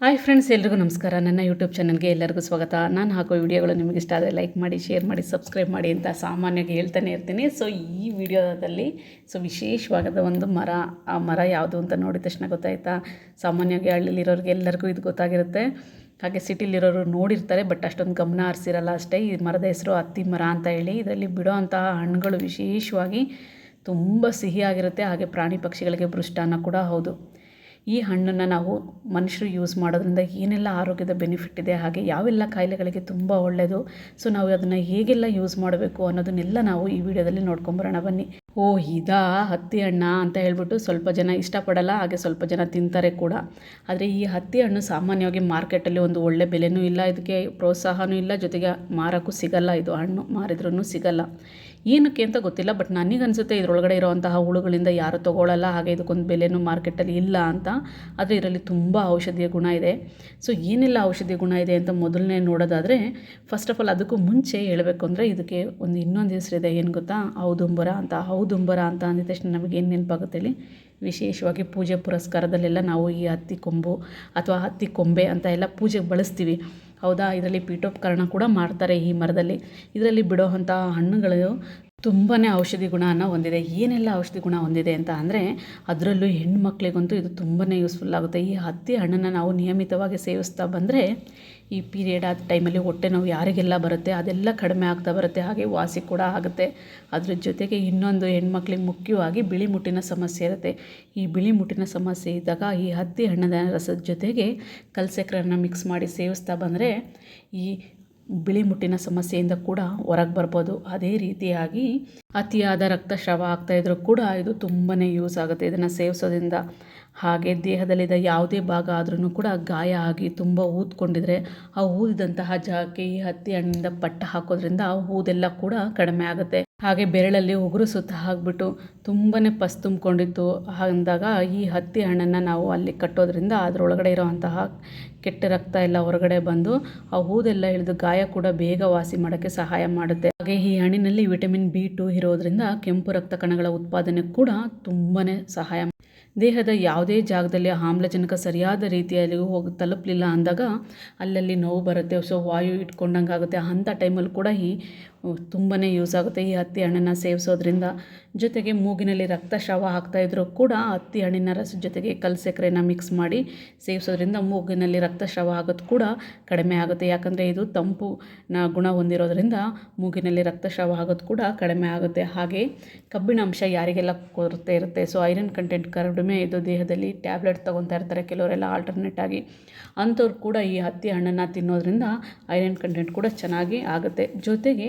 Hi friends ಎಲ್ರಿಗೂ ನಮಸ್ಕಾರ. ನನ್ನ ಯೂಟ್ಯೂಬ್ ಚಾನಲ್ಗೆ ಎಲ್ಲರಿಗೂ ಸ್ವಾಗತ. ನಾನು ಹಾಕೋ ವಿಡಿಯೋಗಳು ನಿಮಗೆ ಇಷ್ಟ ಆದರೆ ಲೈಕ್ ಮಾಡಿ ಶೇರ್ ಮಾಡಿ ಸಬ್ಸ್ಕ್ರೈಬ್ ಮಾಡಿ ಅಂತ ಸಾಮಾನ್ಯವಾಗಿ ಹೇಳ್ತಾನೆ ಇರ್ತೀನಿ. ಸೊ ಈ ವಿಡಿಯೋದಲ್ಲಿ ಸೊ ವಿಶೇಷವಾದ ಒಂದು ಮರ, ಆ ಮರ ಯಾವುದು ಅಂತ ನೋಡಿದ ತಕ್ಷಣ ಗೊತ್ತಾಯ್ತಾ? ಸಾಮಾನ್ಯವಾಗಿ ಹಳ್ಳಿಲಿರೋರಿಗೆ ಎಲ್ಲರಿಗೂ ಇದು ಗೊತ್ತಾಗಿರುತ್ತೆ. ಹಾಗೆ ಸಿಟಿಲಿರೋರು ನೋಡಿರ್ತಾರೆ ಬಟ್ ಅಷ್ಟೊಂದು ಗಮನ ಹರಿಸಿರಲ್ಲ ಅಷ್ಟೇ. ಈ ಮರದ ಹೆಸರು ಹತ್ತಿ ಮರ ಅಂತ ಹೇಳಿ. ಇದರಲ್ಲಿ ಬಿಡೋ ಅಂತಹ ಹಣ್ಣುಗಳು ವಿಶೇಷವಾಗಿ ತುಂಬ ಸಿಹಿಯಾಗಿರುತ್ತೆ. ಹಾಗೆ ಪ್ರಾಣಿ ಪಕ್ಷಿಗಳಿಗೆ ಭೃಷ್ಟಾನ ಕೂಡ ಹೌದು. ಈ ಹಣ್ಣನ್ನು ನಾವು ಮನುಷ್ಯರು ಯೂಸ್ ಮಾಡೋದ್ರಿಂದ ಏನೆಲ್ಲ ಆರೋಗ್ಯದ ಬೆನಿಫಿಟ್ ಇದೆ, ಹಾಗೆ ಯಾವೆಲ್ಲ ಕಾಯಿಲೆಗಳಿಗೆ ತುಂಬ ಒಳ್ಳೆಯದು ಸೊ ನಾವು ಅದನ್ನು ಹೇಗೆಲ್ಲ ಯೂಸ್ ಮಾಡಬೇಕು ಅನ್ನೋದನ್ನೆಲ್ಲ ನಾವು ಈ ವಿಡಿಯೋದಲ್ಲಿ ನೋಡ್ಕೊಂಬರೋಣ. ಬನ್ನಿ. ಓ, ಇದಾ? ಹತ್ತಿ ಹಣ್ಣ ಅಂತ ಹೇಳ್ಬಿಟ್ಟು ಸ್ವಲ್ಪ ಜನ ಇಷ್ಟಪಡಲ್ಲ, ಹಾಗೆ ಸ್ವಲ್ಪ ಜನ ತಿಂತಾರೆ ಕೂಡ. ಆದರೆ ಈ ಹತ್ತಿ ಹಣ್ಣು ಸಾಮಾನ್ಯವಾಗಿ ಮಾರ್ಕೆಟಲ್ಲಿ ಒಂದು ಒಳ್ಳೆ ಬೆಲೆನೂ ಇಲ್ಲ, ಇದಕ್ಕೆ ಪ್ರೋತ್ಸಾಹನೂ ಇಲ್ಲ, ಜೊತೆಗೆ ಮಾರೋಕ್ಕೂ ಸಿಗಲ್ಲ ಇದು ಹಣ್ಣು ಮಾರಿದ್ರೂ ಸಿಗಲ್ಲ. ಏನಕ್ಕೆ ಅಂತ ಗೊತ್ತಿಲ್ಲ ಬಟ್ ನನಗನ್ಸುತ್ತೆ ಇದರೊಳಗಡೆ ಇರೋವಂತಹ ಹುಳುಗಳಿಂದ ಯಾರು ತೊಗೊಳ್ಳಲ್ಲ ಹಾಗೆ ಇದಕ್ಕೊಂದು ಬೆಲೆನೂ ಮಾರ್ಕೆಟಲ್ಲಿ ಇಲ್ಲ ಅಂತ. ಆದರೆ ಇದರಲ್ಲಿ ತುಂಬ ಔಷಧಿಯ ಗುಣ ಇದೆ. ಸೊ ಏನೆಲ್ಲ ಔಷಧಿಯ ಗುಣ ಇದೆ ಅಂತ ಮೊದಲನೇ ನೋಡೋದಾದರೆ ಫಸ್ಟ್ ಆಫ್ ಆಲ್ ಅದಕ್ಕೂ ಮುಂಚೆ ಹೇಳಬೇಕು ಅಂದರೆ ಇದಕ್ಕೆ ಒಂದು ಇನ್ನೊಂದು ಹೆಸರಿದೆ ಏನು ಗೊತ್ತಾ? ಔದುಂಬರ ಅಂತ. ಔದುಂಬರ ಅಂತ ಅಂದಿದ ತಕ್ಷಣ ನಮಗೆ ಏನು ನೆನಪಾಗುತ್ತೆ ಹೇಳಿ? ವಿಶೇಷವಾಗಿ ಪೂಜೆ ಪುರಸ್ಕಾರದಲ್ಲೆಲ್ಲ ನಾವು ಈ ಹತ್ತಿ ಕೊಂಬು ಅಥವಾ ಹತ್ತಿ ಕೊಂಬೆ ಅಂತ ಎಲ್ಲ ಪೂಜೆಗೆ ಬಳಸ್ತೀವಿ. ಹೌದಾ? ಇದರಲ್ಲಿ ಪೀಠೋಪಕರಣ ಕೂಡ ಮಾಡ್ತಾರೆ ಈ ಮರದಲ್ಲಿ. ಇದರಲ್ಲಿ ಬಿಡೋವಂಥ ಹಣ್ಣುಗಳು ತುಂಬಾ ಔಷಧಿ ಗುಣನ ಹೊಂದಿದೆ. ಏನೆಲ್ಲ ಔಷಧಿ ಗುಣ ಹೊಂದಿದೆ ಅಂತ ಅಂದರೆ, ಅದರಲ್ಲೂ ಹೆಣ್ಮಕ್ಳಿಗಂತೂ ಇದು ತುಂಬಾ ಯೂಸ್ಫುಲ್ ಆಗುತ್ತೆ. ಈ ಹತ್ತಿ ಹಣ್ಣನ್ನು ನಾವು ನಿಯಮಿತವಾಗಿ ಸೇವಿಸ್ತಾ ಬಂದರೆ, ಈ ಪೀರಿಯಡ್ ಆದ ಟೈಮಲ್ಲಿ ಹೊಟ್ಟೆ ನೋವು ಯಾರಿಗೆಲ್ಲ ಬರುತ್ತೆ, ಅದೆಲ್ಲ ಕಡಿಮೆ ಆಗ್ತಾ ಬರುತ್ತೆ. ಹಾಗೆ ವಾಸಿ ಕೂಡ ಆಗುತ್ತೆ. ಅದ್ರ ಜೊತೆಗೆ ಇನ್ನೊಂದು ಹೆಣ್ಮಕ್ಳಿಗೆ ಮುಖ್ಯವಾಗಿ ಬಿಳಿ ಮುಟ್ಟಿನ ಸಮಸ್ಯೆ ಇರುತ್ತೆ. ಈ ಬಿಳಿ ಮುಟ್ಟಿನ ಸಮಸ್ಯೆ ಇದ್ದಾಗ ಈ ಹತ್ತಿ ಹಣ್ಣದ ರಸದ ಜೊತೆಗೆ ಕಲ್ಸೆಕ್ರನ್ನ ಮಿಕ್ಸ್ ಮಾಡಿ ಸೇವಿಸ್ತಾ ಬಂದರೆ, ಈ ಬಿಳಿ ಮುಟ್ಟಿನ ಸಮಸ್ಯೆಯಿಂದ ಕೂಡ ಹೊರಗೆ ಬರ್ಬೋದು. ಅದೇ ರೀತಿಯಾಗಿ ಅತಿಯಾದ ರಕ್ತಸ್ರಾವ ಆಗ್ತಾಯಿದ್ರೂ ಕೂಡ ಇದು ತುಂಬಾ ಯೂಸ್ ಆಗುತ್ತೆ. ಇದನ್ನು ಸೇವಿಸೋದ್ರಿಂದ ಹಾಗೆ ದೇಹದಲ್ಲಿದ್ದ ಯಾವುದೇ ಭಾಗ ಆದ್ರೂ ಕೂಡ ಗಾಯ ಆಗಿ ತುಂಬ ಊದ್ಕೊಂಡಿದ್ರೆ ಆ ಊದಿದಂತಹ ಜಾಗಕ್ಕೆ ಈ ಹತ್ತಿ ಹಣ್ಣಿಂದ ಪಟ್ಟ ಹಾಕೋದ್ರಿಂದ ಆ ಊದೆಲ್ಲ ಕೂಡ ಕಡಿಮೆ ಆಗುತ್ತೆ. ಹಾಗೆ ಬೆರಳಲ್ಲಿ ಉಗುರು ಸುತ್ತ ಹಾಕ್ಬಿಟ್ಟು ತುಂಬಾ ಪಸ್ ತುಂಬಿಕೊಂಡಿತ್ತು. ಅಂದಾಗ ಈ ಹತ್ತಿ ಹಣ್ಣನ್ನು ನಾವು ಅಲ್ಲಿ ಕಟ್ಟೋದ್ರಿಂದ ಅದರೊಳಗಡೆ ಇರೋವಂತಹ ಕೆಟ್ಟ ರಕ್ತ ಎಲ್ಲ ಹೊರಗಡೆ ಬಂದು ಆ ಊದೆಲ್ಲ ಇಳಿದು ಗಾಯ ಕೂಡ ಬೇಗ ವಾಸಿ ಮಾಡೋಕ್ಕೆ ಸಹಾಯ ಮಾಡುತ್ತೆ. ಹಾಗೆ ಈ ಹಣ್ಣಿನಲ್ಲಿ ವಿಟಮಿನ್ ಬಿ ಟು ಇರೋದ್ರಿಂದ ಕೆಂಪು ರಕ್ತ ಕಣಗಳ ಉತ್ಪಾದನೆ ಕೂಡ ತುಂಬಾ ಸಹಾಯ ದೇಹದ ಯಾವುದೇ ಜಾಗದಲ್ಲಿ ಆಮ್ಲಜನಕ ಸರಿಯಾದ ರೀತಿಯಲ್ಲಿ ಹೋಗಿ ತಲುಪಲಿಲ್ಲ ಅಂದಾಗ ಅಲ್ಲಲ್ಲಿ ನೋವು ಬರುತ್ತೆ. ಸೊ ವಾಯು ಇಟ್ಕೊಂಡಂಗೆ ಆಗುತ್ತೆ ಅಂಥ ಟೈಮಲ್ಲಿ ಕೂಡ ಈ ತುಂಬಾ ಯೂಸ್ ಆಗುತ್ತೆ ಈ ಹತ್ತಿ ಹಣ್ಣನ್ನು ಸೇವಿಸೋದ್ರಿಂದ. ಜೊತೆಗೆ ಮೂಗಿನಲ್ಲಿ ರಕ್ತಸ್ರಾವ ಇದ್ದರೂ ಕೂಡ ಹತ್ತಿ ಹಣ್ಣಿನ ರಸ ಜೊತೆಗೆ ಕಲ್ ಸಕ್ಕರೆನ ಮಿಕ್ಸ್ ಮಾಡಿ ಸೇವಿಸೋದ್ರಿಂದ ಮೂಗಿನಲ್ಲಿ ರಕ್ತಸ್ರಾವ ಆಗೋದು ಕೂಡ ಕಡಿಮೆ ಆಗುತ್ತೆ. ಯಾಕಂದರೆ ಇದು ತಂಪು ಗುಣ ಹೊಂದಿರೋದ್ರಿಂದ ಮೂಗಿನಲ್ಲಿ ರಕ್ತಸ್ರಾವ ಆಗೋದು ಕೂಡ ಕಡಿಮೆ ಆಗುತ್ತೆ. ಹಾಗೆ ಕಬ್ಬಿಣ ಅಂಶ ಯಾರಿಗೆಲ್ಲ ಕೊರತೆ ಇರುತ್ತೆ? ಸೊ ಐರನ್ ಕಂಟೆಂಟ್ ಕಡಿಮೆ, ಇದು ದೇಹದಲ್ಲಿ ಟ್ಯಾಬ್ಲೆಟ್ ತೊಗೊತಾ ಇರ್ತಾರೆ ಕೆಲವರೆಲ್ಲ ಆಲ್ಟರ್ನೇಟ್ ಆಗಿ. ಅಂಥವ್ರು ಕೂಡ ಈ ಹತ್ತಿ ಹಣ್ಣನ್ನು ತಿನ್ನೋದ್ರಿಂದ ಐರನ್ ಕಂಟೆಂಟ್ ಕೂಡ ಚೆನ್ನಾಗಿ ಆಗುತ್ತೆ. ಜೊತೆಗೆ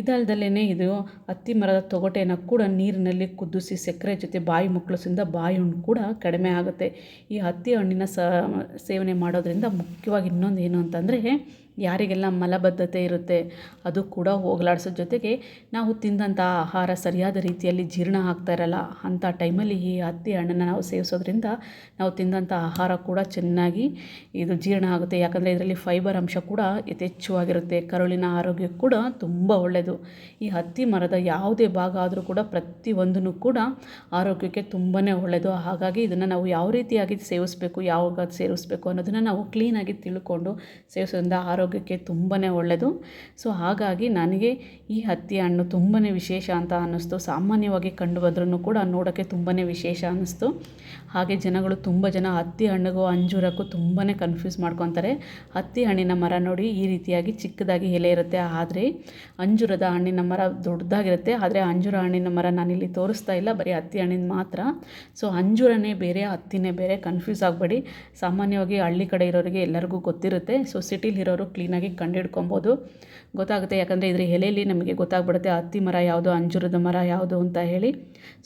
ಇದಲ್ದಲ್ಲೇ ಇದು ಹತ್ತಿ ಮರದ ತೊಗಟೆಯನ್ನು ಕೂಡ ನೀರಿನಲ್ಲಿ ಕುದಿಸಿ ಸಕ್ಕರೆ ಜೊತೆ ಬಾಯಿ ಮುಕ್ಕಳಿಸಿಂದ ಬಾಯಿ ಹುಣ್ಣು ಕೂಡ ಕಡಿಮೆ ಆಗುತ್ತೆ. ಈ ಹತ್ತಿ ಹಣ್ಣಿನ ಸೇವನೆ ಮಾಡೋದರಿಂದ ಮುಖ್ಯವಾಗಿ ಇನ್ನೊಂದು ಏನು ಅಂತಂದರೆ ಯಾರಿಗೆಲ್ಲ ಮಲಬದ್ಧತೆ ಇರುತ್ತೆ ಅದು ಕೂಡ ಹೋಗಲಾಡಿಸೋ ಜೊತೆಗೆ ನಾವು ತಿಂದಂಥ ಆಹಾರ ಸರಿಯಾದ ರೀತಿಯಲ್ಲಿ ಜೀರ್ಣ ಆಗ್ತಾ ಇರಲ್ಲ. ಅಂಥ ಟೈಮಲ್ಲಿ ಈ ಹತ್ತಿ ಹಣ್ಣನ್ನು ನಾವು ಸೇವಿಸೋದ್ರಿಂದ ನಾವು ತಿಂದಂಥ ಆಹಾರ ಕೂಡ ಚೆನ್ನಾಗಿ ಇದು ಜೀರ್ಣ ಆಗುತ್ತೆ. ಯಾಕಂದರೆ ಇದರಲ್ಲಿ ಫೈಬರ್ ಅಂಶ ಕೂಡ ಯಥೇಚ್ಛವಾಗಿರುತ್ತೆ. ಕರುಳಿನ ಆರೋಗ್ಯ ಕೂಡ ತುಂಬ ಒಳ್ಳೆಯದು ಈ ಹತ್ತಿ ಮರದ ಯಾವುದೇ ಭಾಗ ಆದರೂ ಕೂಡ ಪ್ರತಿಯೊಂದನ್ನು ಕೂಡ ಆರೋಗ್ಯಕ್ಕೆ ತುಂಬಾ ಒಳ್ಳೆಯದು ಹಾಗಾಗಿ ಇದನ್ನು ನಾವು ಯಾವ ರೀತಿಯಾಗಿ ಸೇವಿಸಬೇಕು, ಯಾವಾಗ ಸೇವಿಸಬೇಕು ಅನ್ನೋದನ್ನು ನಾವು ಕ್ಲೀನಾಗಿ ತಿಳ್ಕೊಂಡು ಸೇವಿಸೋದ್ರಿಂದ ಆರೋಗ್ಯ ಆರೋಗ್ಯಕ್ಕೆ ತುಂಬಾ ಒಳ್ಳೆಯದು ಸೊ ಹಾಗಾಗಿ ನನಗೆ ಈ ಹತ್ತಿ ಹಣ್ಣು ತುಂಬಾ ವಿಶೇಷ ಅಂತ ಅನ್ನಿಸ್ತು. ಸಾಮಾನ್ಯವಾಗಿ ಕಂಡು ಬಂದ್ರೂ ಕೂಡ ನೋಡೋಕ್ಕೆ ತುಂಬಾ ವಿಶೇಷ ಅನ್ನಿಸ್ತು. ಹಾಗೆ ಜನಗಳು ತುಂಬ ಜನ ಹತ್ತಿ ಹಣ್ಣಿಗೂ ಅಂಜೂರಕ್ಕೂ ತುಂಬಾ ಕನ್ಫ್ಯೂಸ್ ಮಾಡ್ಕೊತಾರೆ. ಹತ್ತಿ ಹಣ್ಣಿನ ಮರ ನೋಡಿ ಈ ರೀತಿಯಾಗಿ ಚಿಕ್ಕದಾಗಿ ಎಲೆ ಇರುತ್ತೆ. ಆದರೆ ಅಂಜೂರದ ಹಣ್ಣಿನ ಮರ ದೊಡ್ಡದಾಗಿರುತ್ತೆ, ಆದರೆ ಅಂಜೂರ ಹಣ್ಣಿನ ಮರ ನಾನಿಲ್ಲಿ ತೋರಿಸ್ತಾ ಇಲ್ಲ, ಬರೀ ಹತ್ತಿ ಹಣ್ಣಿನ ಮಾತ್ರ. ಸೊ ಅಂಜೂರನೇ ಬೇರೆ, ಹತ್ತಿನೇ ಬೇರೆ ಕನ್ಫ್ಯೂಸ್ ಆಗಬೇಡಿ. ಸಾಮಾನ್ಯವಾಗಿ ಹಳ್ಳಿ ಕಡೆ ಇರೋರಿಗೆ ಎಲ್ಲರಿಗೂ ಗೊತ್ತಿರುತ್ತೆ. ಸೊ ಸಿಟಿಲಿರೋರು ಕ್ಲೀನಾಗಿ ಕಂಡುಹಿಡ್ಕೊಬೋದು. ಗೊತ್ತಾಗುತ್ತೆ, ಯಾಕಂದರೆ ಇದ್ರ ಎಲೆಯಲ್ಲಿ ನಮಗೆ ಗೊತ್ತಾಗ್ಬಿಡುತ್ತೆ ಹತ್ತಿ ಮರ ಯಾವುದು, ಅಂಜೂರದ ಮರ ಯಾವುದು ಅಂತ ಹೇಳಿ.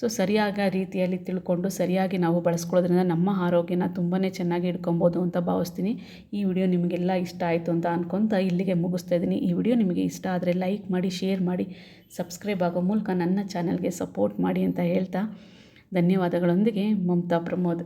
ಸೊ ಸರಿಯಾದ ರೀತಿಯಲ್ಲಿ ತಿಳ್ಕೊಂಡು, ಸರಿಯಾಗಿ ನಾವು ಬಳಸ್ಕೊಳ್ಳೋದ್ರಿಂದ ನಮ್ಮ ಆರೋಗ್ಯನ ತುಂಬಾ ಚೆನ್ನಾಗಿ ಇಟ್ಕೊಬೋದು ಅಂತ ಭಾವಿಸ್ತೀನಿ. ಈ ವಿಡಿಯೋ ನಿಮಗೆಲ್ಲ ಇಷ್ಟ ಆಯಿತು ಅಂತ ಅನ್ಕೊತ ಇಲ್ಲಿಗೆ ಮುಗಿಸ್ತಾ ಇದ್ದೀನಿ. ಈ ವಿಡಿಯೋ ನಿಮಗೆ ಇಷ್ಟ ಆದರೆ ಲೈಕ್ ಮಾಡಿ ಶೇರ್ ಮಾಡಿ ಸಬ್ಸ್ಕ್ರೈಬ್ ಆಗೋ ಮೂಲಕ ನನ್ನ ಚಾನಲ್ಗೆ ಸಪೋರ್ಟ್ ಮಾಡಿ ಅಂತ ಹೇಳ್ತಾ ಧನ್ಯವಾದಗಳೊಂದಿಗೆ ಮಮತಾ ಪ್ರಮೋದ್.